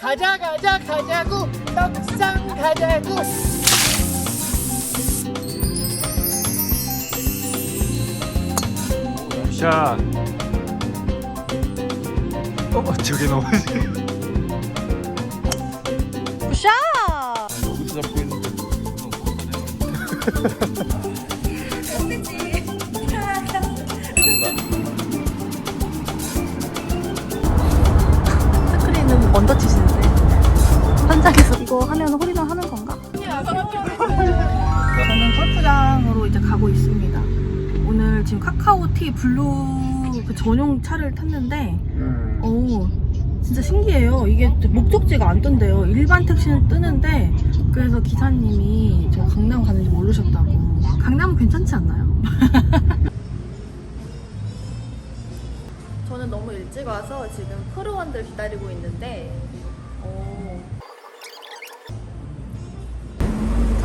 가자 가자 가자고 떡상 가자고 샷. 어, 저게 너무 굿샷! 여기서 잡고 있는데. 스크린은 먼저 치시는데 현장에서 이거 하면 홀인원 하는 건가? 저는 골프장으로 이제 가고 있습니다. 오늘 지금 카카오티 블루 그 전용 차를 탔는데 오 진짜 신기해요. 이게 목적지가 안 뜬대요. 일반 택시는 뜨는데 그래서 기사님이 저 강남 가는지 모르셨다고. 강남은 괜찮지 않나요? 저는 너무 일찍 와서 지금 크루원들 기다리고 있는데 오.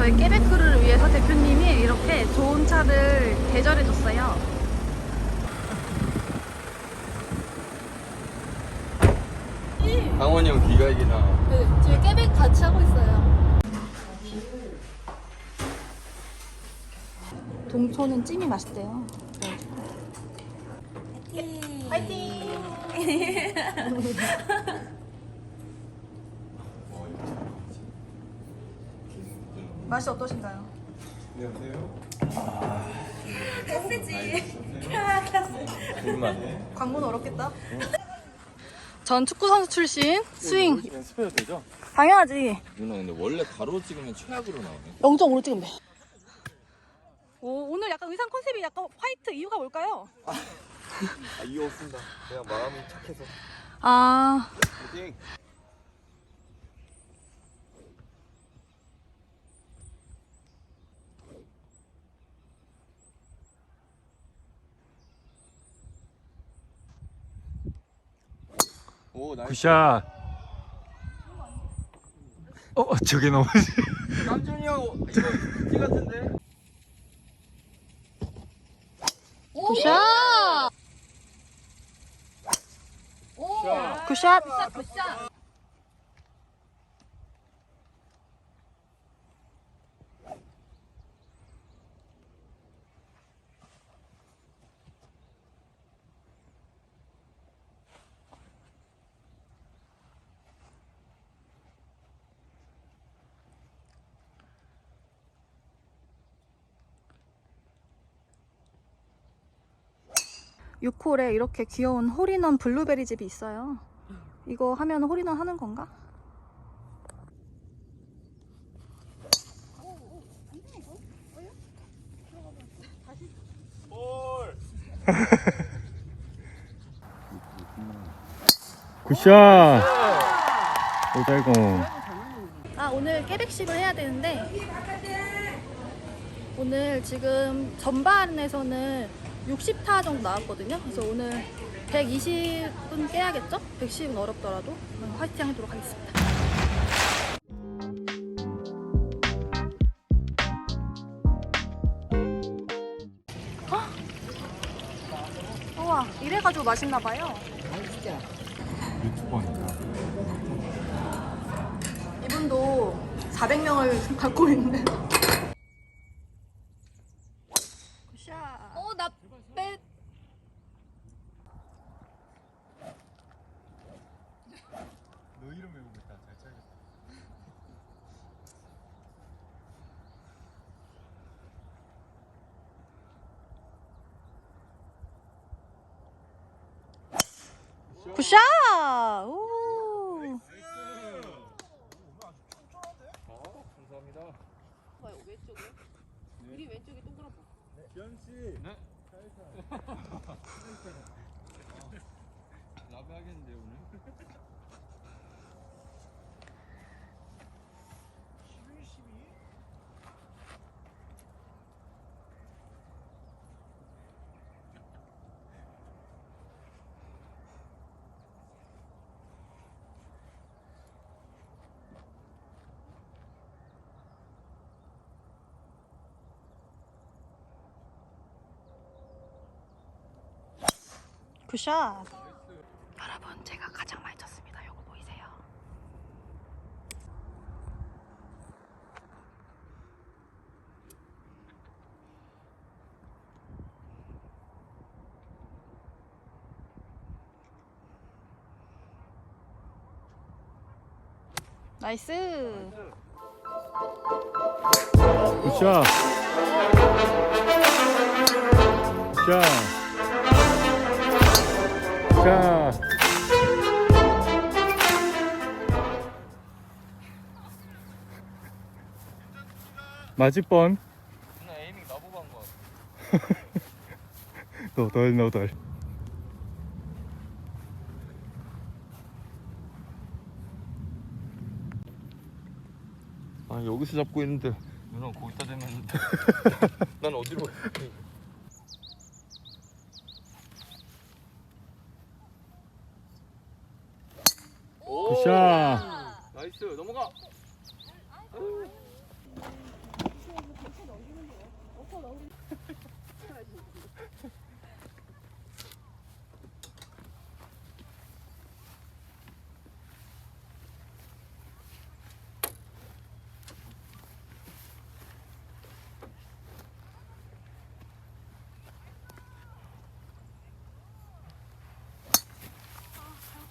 저희 깨백크루를 위해서 대표님이 이렇게 좋은 차를 대절해줬어요. 강원이 형 귀가 이기나. 네, 저희 깨백 같이 하고 있어요. 동초는 찜이 맛있대요. 화이팅! 맛이 어떠신가요? 불만. 광고는 어렵겠다. 전 축구 선수 출신 스윙 연습해도 되죠? 당연하지. 누나 근데 원래 가로 찍으면 최악으로 나오네. 0.5로 찍으면 돼. 오, 오늘 약간 의상 컨셉이 약간 화이트 이유가 뭘까요? 아, 이유 없습니다. 그냥 마음이 착해서. 아, 파이팅! 오, 나이스. 굿샷. 어, 저게 너무 남준이 형, 이거 티 같은데? 굿샷! 굿샷! 유콜에 이렇게 귀여운 홀인원 블루베리 집이 있어요. 이거 하면 홀인원 하는 건가? 굿샷. 오잘공. 아 오늘 깨백식을 해야 되는데 오늘 지금 전반에서는 60타 정도 나왔거든요. 그래서 오늘 120은 깨야겠죠? 110은 어렵더라도 화이팅 하도록 하겠습니다. 헉! 우와 이래가지고 맛있나 봐요. 유튜버니까. 이분도 400명을 갖고 있는데. 굿샷. 어, 나 빼. 너 이름 외우고 있다. 잘 쳐야겠다. 굿샷. 오. 감사합니다. 우리 왼쪽에 동그랗고. 기현 씨. 네. 라브 하겠는데, 오늘? 쿠샷. 여러분 제가 가장 많이 쳤습니다. 요거 보이세요? 나이스. 굿샷. 굿샷. 뻔. 누나 에이밍 나보고 한 거야 너덜 너덜. 아 여기서 잡고 있는데 누나 거기다 대면 난 어디로 굿샷. 나이스 넘어가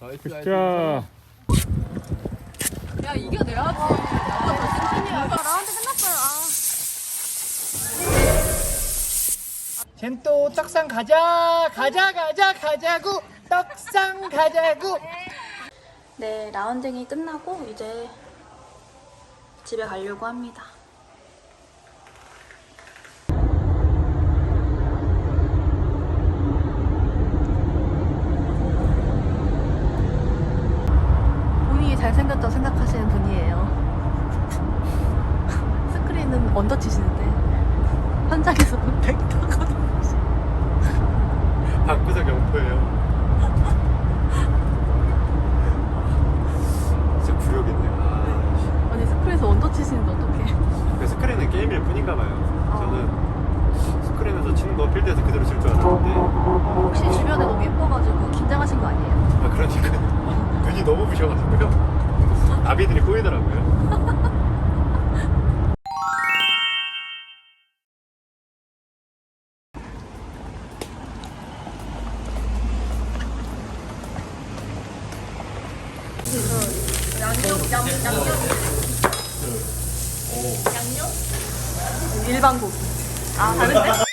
나이스 나이스 굿샷. 야 이겨내야지. 나보다 더 신진이야. 라운드 끝났어요. 아. 쟨또 떡상 가자 가자 가자 가자고 떡상 가자고 네, 라운딩이 끝나고 이제 집에 가려고 합니다. 본인이 잘생겼다고 생각하시는 분이에요. 스크린은 언더 치시는데 현장에서는 백터가 박구석 영포예요. 진짜 구력이네. 아니 스크린에서 언더 치시는데 어떡해. 일반 고기. 아, 다른데?